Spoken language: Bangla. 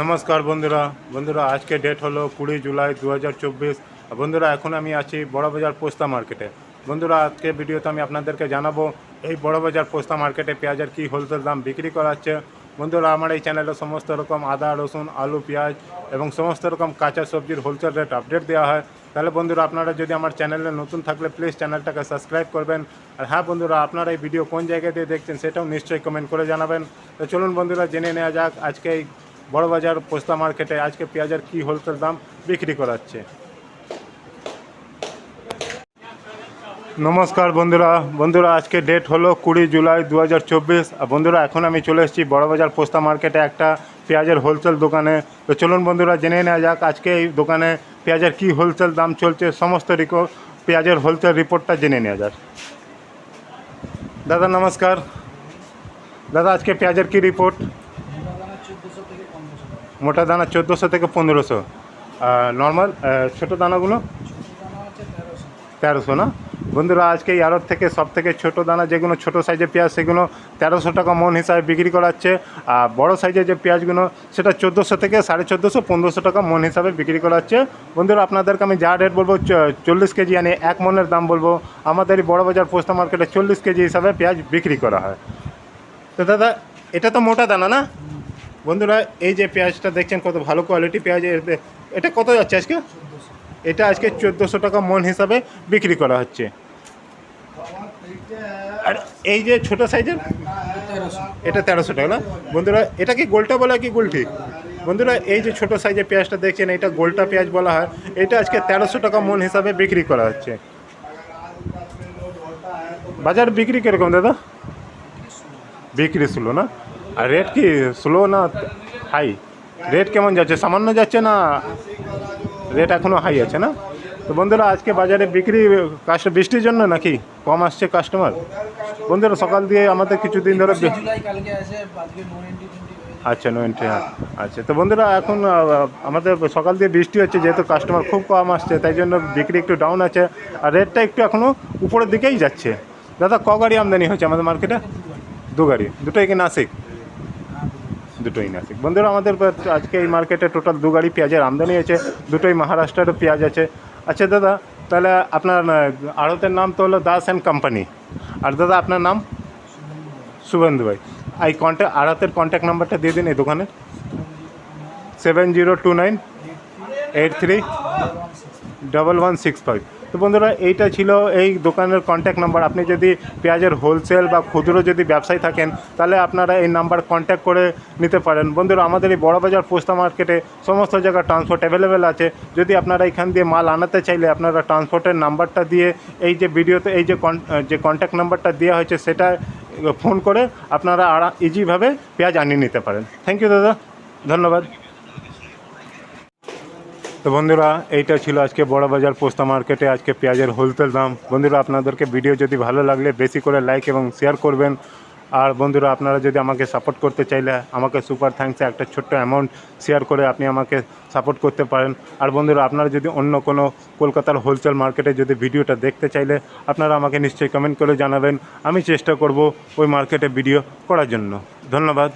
নমস্কার বন্ধুরা। বন্ধুরা, আজকে ডেট হলো কুড়ি জুলাই দু হাজার চব্বিশ বন্ধুরা, এখন আমি আছি বড়বাজার পোস্তা মার্কেটে বন্ধুরা, আজকে ভিডিওতে আমি আপনাদেরকে জানাব, এই বড়বাজার পোস্তা মার্কেটে পেঁয়াজের কী হোলসেল দাম বিক্রি করা হচ্ছে। বন্ধুরা, আমার এই চ্যানেলে সমস্ত রকম আদা, রসুন, আলু, পেঁয়াজ এবং সমস্ত রকম কাঁচা সবজির হোলসেল রেট আপডেট দেওয়া হয়। তাহলে বন্ধুরা, আপনারা যদি আমার চ্যানেলে নতুন থাকলে প্লিজ চ্যানেলটাকে সাবস্ক্রাইব করবেন। আর হ্যাঁ বন্ধুরা, আপনারা এই ভিডিও কোন জায়গা দিয়ে দেখছেন সেটাও নিশ্চয়ই কমেন্ট করে জানাবেন। তো চলুন বন্ধুরা, জেনে নেওয়া যাক আজকে এই বড়বাজার পোস্তা মার্কেটে আজকে পেঁয়াজের কী হোলসেল দাম বিক্রি করাচ্ছে? নমস্কার বন্ধুরা। বন্ধুরা, আজকে ডেট হলো কুড়ি জুলাই দু হাজার বন্ধুরা, এখন আমি চলে এসেছি বড়বাজার পোস্তা মার্কেটে একটা পেঁয়াজের হোলসেল দোকানে। তো চলুন বন্ধুরা, জেনে নেওয়া যাক আজকে এই দোকানে পেঁয়াজের কী হোলসেল দাম চলছে। সমস্ত রিকো, পেঁয়াজের হোলসেল রিপোর্টটা জেনে নেওয়া যাক। দাদা, নমস্কার। দাদা, আজকে পেঁয়াজের কী রিপোর্ট? মোটা দানা চোদ্দোশো থেকে পনেরোশো। নর্মাল ছোটো দানাগুলো তেরোশো, না? বন্ধুরা, আজকে আড়ত থেকে সব থেকে ছোটো দানা, যেগুলো ছোটো সাইজের পেঁয়াজ, সেগুলো তেরোশো টাকা মন হিসাবে বিক্রি করাচ্ছে। আর বড় সাইজের যে পেঁয়াজগুলো, সেটা চোদ্দোশো থেকে সাড়ে চোদ্দোশো, পনেরোশো টাকা মন হিসাবে বিক্রি করাচ্ছে। বন্ধুরা, আপনাদেরকে আমি যা রেট বলব চল্লিশ কেজি আনি এক মনের দাম বলব। আমাদের এই বড়বাজার পোস্তা মার্কেটে চল্লিশ কেজি হিসাবে পেঁয়াজ বিক্রি করা হয়। তো দাদা, এটা তো মোটা দানা, না? বন্ধুরা, এই যে পেঁয়াজটা দেখছেন কত ভালো কোয়ালিটি পেঁয়াজ এটা কত যাচ্ছে আজকে? এটা আজকে চোদ্দোশো টাকা মন হিসাবে বিক্রি করা হচ্ছে। আর এই যে ছোট সাইজের, এটা তেরোশো টাকা না? বন্ধুরা, এটা কি গোলটা বলা কি গোলটি? বন্ধুরা, এই যে ছোট সাইজের পেঁয়াজটা দেখছেন, এটা গোলটা পেঁয়াজ বলা হয়, এটা আজকে তেরোশো টাকা মন হিসাবে বিক্রি করা হচ্ছে। বাজার বিক্রি কীরকম দাদা? বিক্রি স্লো না? আর রেট কি স্লো না হাই রেট কেমন যাচ্ছে? সামান্য যাচ্ছে না? রেট এখনও হাই আছে না? তো বন্ধুরা আজকে বাজারে বিক্রি কাস্ট বৃষ্টির জন্য নাকি কম আসছে কাস্টমার বন্ধুরা সকাল দিয়ে আমাদের কিছুদিন ধরে আচ্ছা নো এন্ট্রি হ্যাঁ। আচ্ছা তো বন্ধুরা এখন আমাদের সকাল দিয়ে বৃষ্টি হচ্ছে যেহেতু কাস্টমার খুব কম আসছে তাই জন্য বিক্রি একটু ডাউন আছে। আর রেটটা একটু এখনও উপরের দিকেই যাচ্ছে। দাদা ক গাড়ি আমদানি হচ্ছে আমাদের মার্কেটে দু গাড়ি। দুটোই কি নাসিক? দুটোই নাসিক। বন্ধুরা, আমাদের আজকে এই মার্কেটে টোটাল দু গাড়ি পেঁয়াজের আমদানি আছে দুটোই মহারাষ্ট্রের পেঁয়াজ আছে। আচ্ছা দাদা, তাহলে আপনার আড়তের নাম তো হলো দাস অ্যান্ড কোম্পানি। আর দাদা, আপনার নাম? শুভেন্দু ভাই। এই কন্ট্যাক্ট আড়তের কন্ট্যাক্ট নাম্বারটা দিয়ে দিন এই দোকানে। Seven zero two nine eight three double one six five তো বন্ধুরা, এইটা ছিল এই দোকানের কন্ট্যাক্ট নাম্বার আপনি যদি পেঁয়াজের হোলসেল বা খুচরো যদি ব্যবসায়ী থাকেন, তাহলে আপনারা এই নাম্বার কন্ট্যাক্ট করে নিতে পারেন। বন্ধুরা, আমাদের এই বড়বাজার পোস্তা মার্কেটে সমস্ত জায়গায় ট্রান্সপোর্ট অ্যাভেলেবেল আছে। যদি আপনারা এখান দিয়ে মাল আনাতে চাইলে, আপনারা ট্রান্সপোর্টের নাম্বারটা দিয়ে এই যে ভিডিওতে এই যে যে কন্ট্যাক্ট নাম্বারটা দেওয়া হয়েছে, সেটা ফোন করে আপনারা আরা ইজিভাবে পেঁয়াজ আনিয়ে নিতে পারেন। থ্যাংক ইউ দাদা। ধন্যবাদ। তো বন্ধুরা, এইটা ছিল আজকে বড় বাজার পোস্তা মার্কেটে। আজকে পেঁয়াজের হোলসেল দাম। বন্ধুরা, আপনাদেরকে ভিডিও যদি ভালো লাগলে বেশি করে লাইক এবং শেয়ার করবেন। আর বন্ধুরা, আপনারা যদি আমাকে সাপোর্ট করতে চাইলে আমাকে সুপার থ্যাঙ্কসে একটা ছোট্ট অ্যামাউন্ট শেয়ার করে আপনি আমাকে সাপোর্ট করতে পারেন। আর বন্ধুরা, আপনারা যদি অন্য কোনো কলকাতার হোলসেল মার্কেটে যদি ভিডিওটা দেখতে চাইলে, আপনারা আমাকে নিশ্চয়ই কমেন্ট করে জানাবেন। আমি চেষ্টা করব ওই মার্কেটে ভিডিও করার জন্য। ধন্যবাদ।